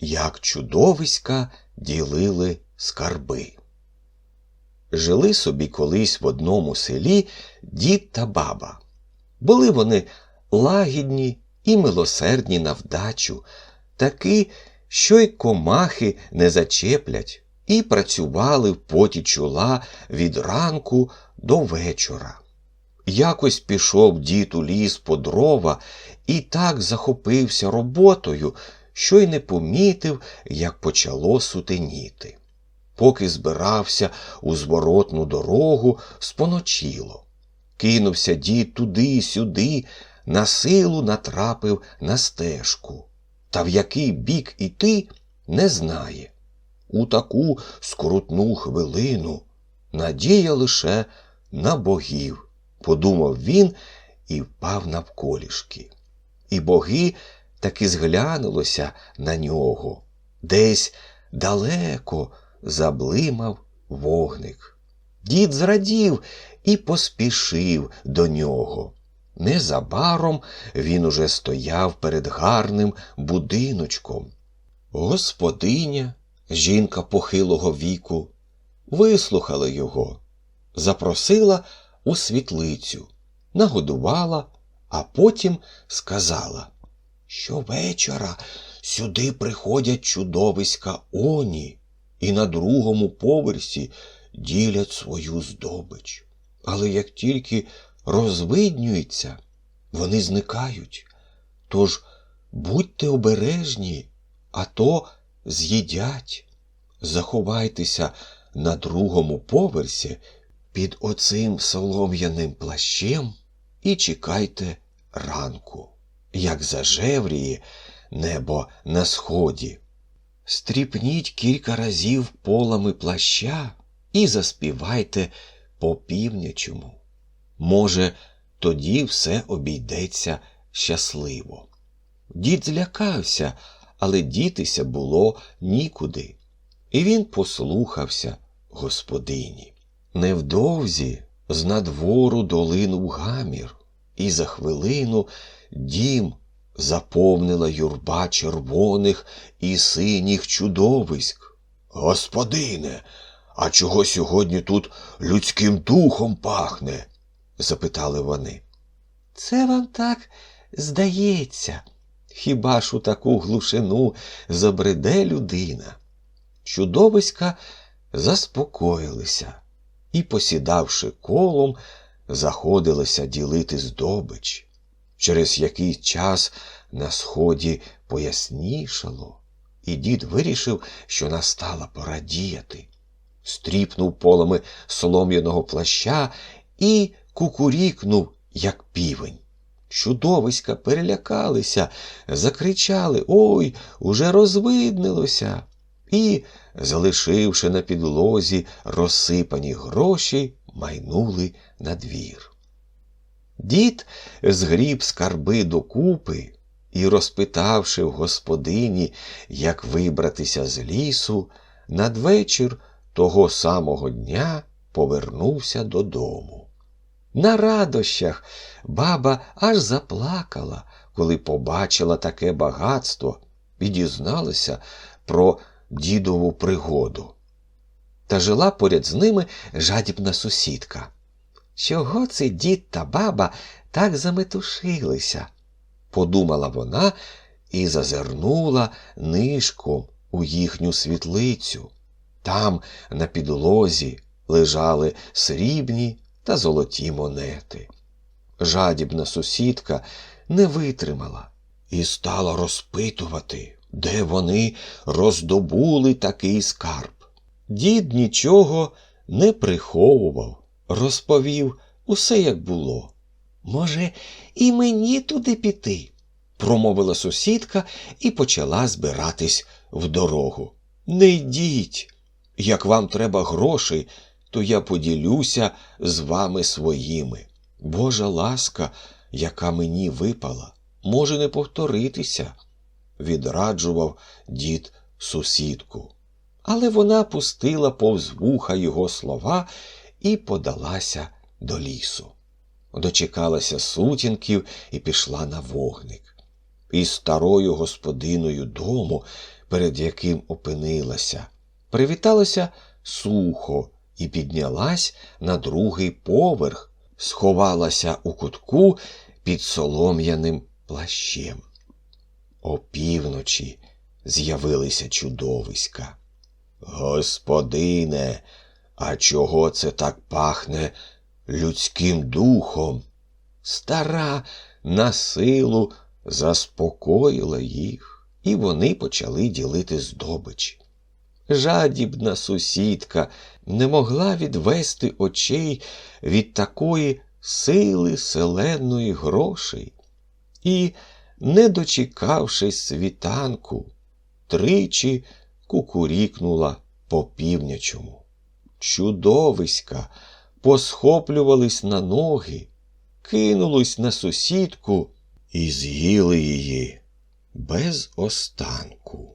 як чудовиська ділили скарби. Жили собі колись в одному селі дід та баба. Були вони лагідні і милосердні на вдачу, такі, що й комахи не зачеплять, і працювали в поті чола від ранку до вечора. Якось пішов дід у ліс по дрова і так захопився роботою, що й не помітив, як почало сутеніти. Поки збирався у зворотну дорогу, споночило. Кинувся дід туди, сюди, на силу натрапив на стежку. Та в який бік іти не знає. У таку скрутну хвилину надія лише на богів, подумав він і впав навколішки. І боги таки зглянулося на нього. Десь далеко заблимав вогник. Дід зрадів і поспішив до нього. Незабаром він уже стояв перед гарним будиночком. Господиня, жінка похилого віку, вислухала його, запросила у світлицю, нагодувала, а потім сказала, Щовечора сюди приходять чудовиська оні і на другому поверсі ділять свою здобич. Але як тільки розвиднюється, вони зникають. Тож будьте обережні, а то з'їдять. Заховайтеся на другому поверсі під оцим солом'яним плащем і чекайте ранку, як зажевріє небо на сході. Стріпніть кілька разів полами плаща і заспівайте по півнячому. Може, тоді все обійдеться щасливо. Дід злякався, але дітися було нікуди, і він послухався господині. Невдовзі з надвору долинув гамір, і за хвилину дім заповнила юрба червоних і синіх чудовиськ. Господине, а чого сьогодні тут людським духом пахне? запитали вони. Це вам так здається. Хіба ж у таку глушину забреде людина? Чудовиська заспокоїлися і, посідавши колом, заходилися ділити здобич. Через який час на сході пояснішало, і дід вирішив, що настала пора діяти. Стріпнув полами солом'яного плаща і кукурікнув, як півень. Чудовиська перелякалися, закричали Ой, уже розвиднилося. І, залишивши на підлозі розсипані гроші, майнули на двір. Дід згріб скарби докупи і, розпитавши в господині, як вибратися з лісу, надвечір того самого дня повернувся додому. На радощах баба аж заплакала, коли побачила таке багатство і дізналася про дідову пригоду. Та жила поряд з ними жадібна сусідка. Чого це дід та баба так заметушилися? подумала вона і зазирнула нишком у їхню світлицю. Там на підлозі лежали срібні та золоті монети. Жадібна сусідка не витримала і стала розпитувати, де вони роздобули такий скарб. Дід нічого не приховував, розповів усе, як було. Може, і мені туди піти, промовила сусідка і почала збиратись в дорогу. Не йдіть. Як вам треба грошей, то я поділюся з вами своїми. Божа ласка, яка мені випала, може не повторитися, відраджував дід сусідку. Але вона пустила повз вуха його слова і подалася до лісу. Дочекалася сутінків і пішла на вогник. Із старою господиною дому перед яким опинилася, привіталася сухо і піднялась на другий поверх, сховалася у кутку під солом'яним плащем. Опівночі з'явилися чудовиська. Господине, а чого це так пахне людським духом? Стара на силу заспокоїла їх, і вони почали ділити здобич. Жадібна сусідка не могла відвести очей від такої сили селеної грошей і, не дочекавшись світанку, тричі кукурікнула по півнячому. Чудовиська посхоплювались на ноги, кинулись на сусідку і з'їли її без останку.